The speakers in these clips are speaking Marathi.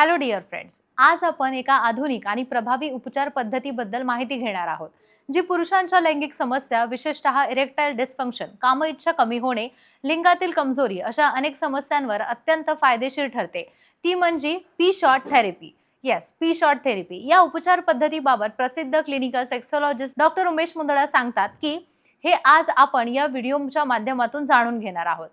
हॅलो डिअर फ्रेंड्स आज आपण एका आधुनिक आणि प्रभावी उपचार पद्धतीबद्दल माहिती घेणार आहोत जी पुरुषांच्या लैंगिक समस्या विशेषतः इरेक्टाईल डिस्फंक्शन कामइच्छा कमी होणे लिंगातील कमजोरी अशा अनेक समस्यांवर अत्यंत फायदेशीर ठरते. ती म्हणजे P shot therapy yes P shot therapy या उपचार पद्धतीबाबत प्रसिद्ध clinical sexologist doctor Umesh Mundada सांगतात की हे आज आपण या व्हिडिओच्या माध्यमातून जाणून घेणार आहोत.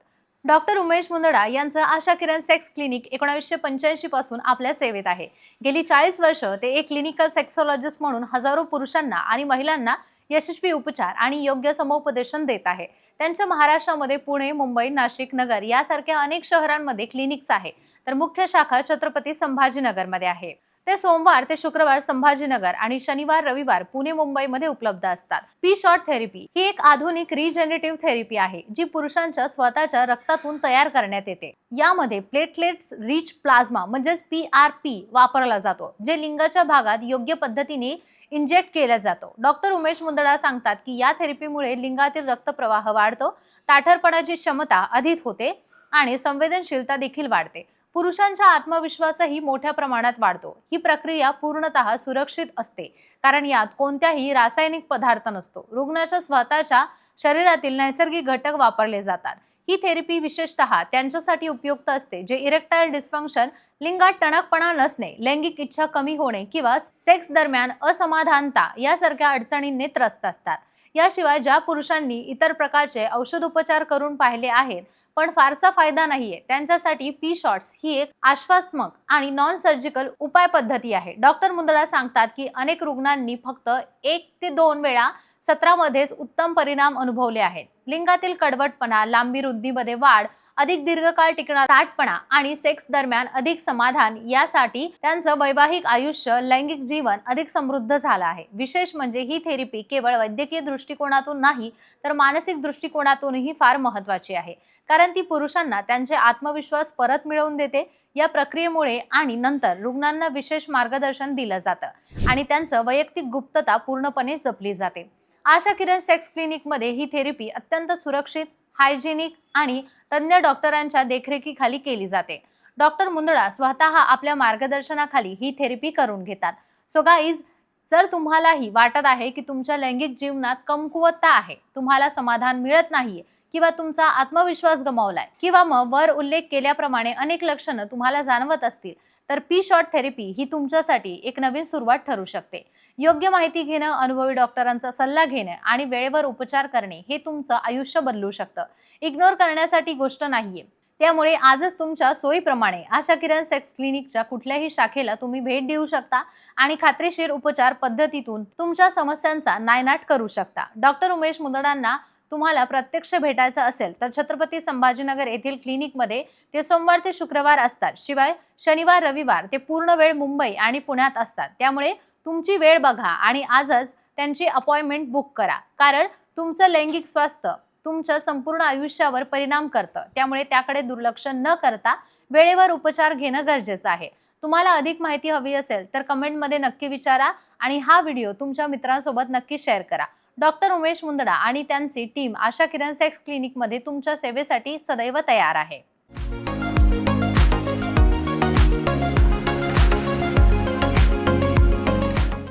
डॉक्टर उमेश मुंदडा यांचं आशा किरण सेक्स क्लिनिक एकोणावीसशे पंच्याऐंशी पासून आपल्या सेवेत आहे. गेली चाळीस वर्ष ते एक क्लिनिकल सेक्सोलॉजिस्ट म्हणून हजारो पुरुषांना आणि महिलांना यशस्वी उपचार आणि योग्य समुपदेशन देत आहे. त्यांच्या महाराष्ट्रामध्ये पुणे मुंबई नाशिक नगर यासारख्या अनेक शहरांमध्ये क्लिनिक्स आहे. तर मुख्य शाखा छत्रपती संभाजीनगरमध्ये आहे. ते सोमवार ते शुक्रवार संभाजीनगर आणि शनिवार रविवार पुणे मुंबईमध्ये उपलब्ध असतात. पी शॉर्ट थेरपी ही एक आधुनिक रिजनरेटिव्ह थेरपी आहे जी पुरुषांच्या स्वतःच्या रक्तातून तयार करण्यात येते. यामध्ये प्लेटलेट्स रिच प्लाझ्मा म्हणजेच पी आर पी वापरला जातो जे लिंगाच्या भागात योग्य पद्धतीने इंजेक्ट केला जातो. डॉक्टर उमेश मुंदडा सांगतात की या थेरपीमुळे लिंगातील रक्तप्रवाह वाढतो ताठरपणाची क्षमता अधिक होते आणि संवेदनशीलता देखील वाढते. पुरुषांचा आत्मविश्वासही मोठ्या प्रमाणात वाढतो. ही प्रक्रिया पूर्णतः सुरक्षित असते. कारण यात कोणत्याही रासायनिक पदार्थ नसतो. रुग्णाच्या स्वतःच्या शरीरातील नैसर्गिक घटक वापरले जातात. ही थेरपी विशेषतः त्यांच्यासाठी उपयुक्त असते जे इरेक्टाईल डिस्फंक्शन लिंगात टणकपणा नसणे लैंगिक इच्छा कमी होणे किंवा सेक्स दरम्यान असमाधानता यासारख्या अडचणींनी त्रस्त असतात. याशिवाय ज्या पुरुषांनी इतर प्रकारचे औषधोपचार करून पाहिले आहेत पण फारसा फायदा नाहीये. त्यांच्यासाठी पी शॉट्स ही एक आश्वासमक आणि नॉन सर्जिकल उपाय पद्धती आहे. डॉक्टर मुंदडा सांगतात की अनेक रुग्णांनी फक्त एक ते दोन वेळा सत्रामध्येच उत्तम परिणाम अनुभवले आहेत. लिंगातील कडवटपणा लांबी रुंदीमध्ये वाढ अधिक दीर्घकाळ टिकणारा ताटपणा आणि सेक्स दरम्यान अधिक समाधान यासाठी त्यांचं वैवाहिक आयुष्य लैंगिक जीवन अधिक समृद्ध झालं आहे. विशेष म्हणजे ही थेरपी केवळ वैद्यकीय दृष्टिकोनातून नाही तर मानसिक दृष्टिकोनातूनही फार महत्वाची आहे. कारण ती पुरुषांना त्यांचे आत्मविश्वास परत मिळवून देते या प्रक्रियेमुळे आणि नंतर रुग्णांना विशेष मार्गदर्शन दिलं जातं आणि त्यांचं वैयक्तिक गुप्तता पूर्णपणे जपली जाते. आशा किरण सेक्स क्लिनिकमध्ये ही थेरपी अत्यंत सुरक्षित हायजेनिक आणि तज्ज्ञ डॉक्टरांच्या देखरेखीखाली केली जाते. डॉक्टर मुंदडा स्वतः आपल्या मार्गदर्शनाखाली ही थेरपी करून घेतात. सो गाईज जर तुम्हालाही वाटत आहे की तुमच्या लैंगिक जीवनात कमकुवतता आहे तुम्हाला समाधान मिळत नाहीये किंवा तुमचा आत्मविश्वास गमावलाय किंवा मग वर उल्लेख केल्याप्रमाणे अनेक लक्षणं तुम्हाला जाणवत असतील तर पी शॉर्ट थेरपी ही तुमच्यासाठी एक नवीन सुरुवात ठरू शकते. योग्य माहिती घेणं अनुभवी डॉक्टरांचा सल्ला घेणं आणि वेळेवर उपचार करणे हे तुमचं आयुष्य बदलू शकतं. इग्नोर करण्यासाठी गोष्ट नाहीये. त्यामुळे आजच तुमच्या सोयीप्रमाणे आशा किरण सेक्स क्लिनिकच्या कुठल्याही शाखेला तुम्ही भेट देऊ शकता आणि खात्रीशीर उपचार पद्धतीतून तुमच्या समस्यांचा नायनाट करू शकता. डॉक्टर उमेश मुदडांना तुम्हाला प्रत्यक्ष भेटायचं असेल तर छत्रपती संभाजीनगर येथील क्लिनिकमध्ये ते सोमवार ते शुक्रवार असतात. शिवाय शनिवार रविवार ते पूर्ण वेळ मुंबई आणि पुण्यात असतात. त्यामुळे तुमची वेळ बघा आणि आजच त्यांची अपॉइंटमेंट बुक करा. कारण तुमचं लैंगिक स्वास्थ्य तुमच्या संपूर्ण आयुष्यावर परिणाम करतं. त्यामुळे त्याकडे दुर्लक्ष न करता वेळेवर उपचार घेणं गरजेचं आहे. तुम्हाला अधिक माहिती हवी असेल तर कमेंटमध्ये नक्की विचारा आणि हा व्हिडिओ तुमच्या मित्रांसोबत नक्की शेअर करा. डॉक्टर उमेश मुंदडा आणि त्यांची टीम आशा किरण सेक्स क्लिनिकमध्ये तुमच्या सेवेसाठी सदैव तयार आहे.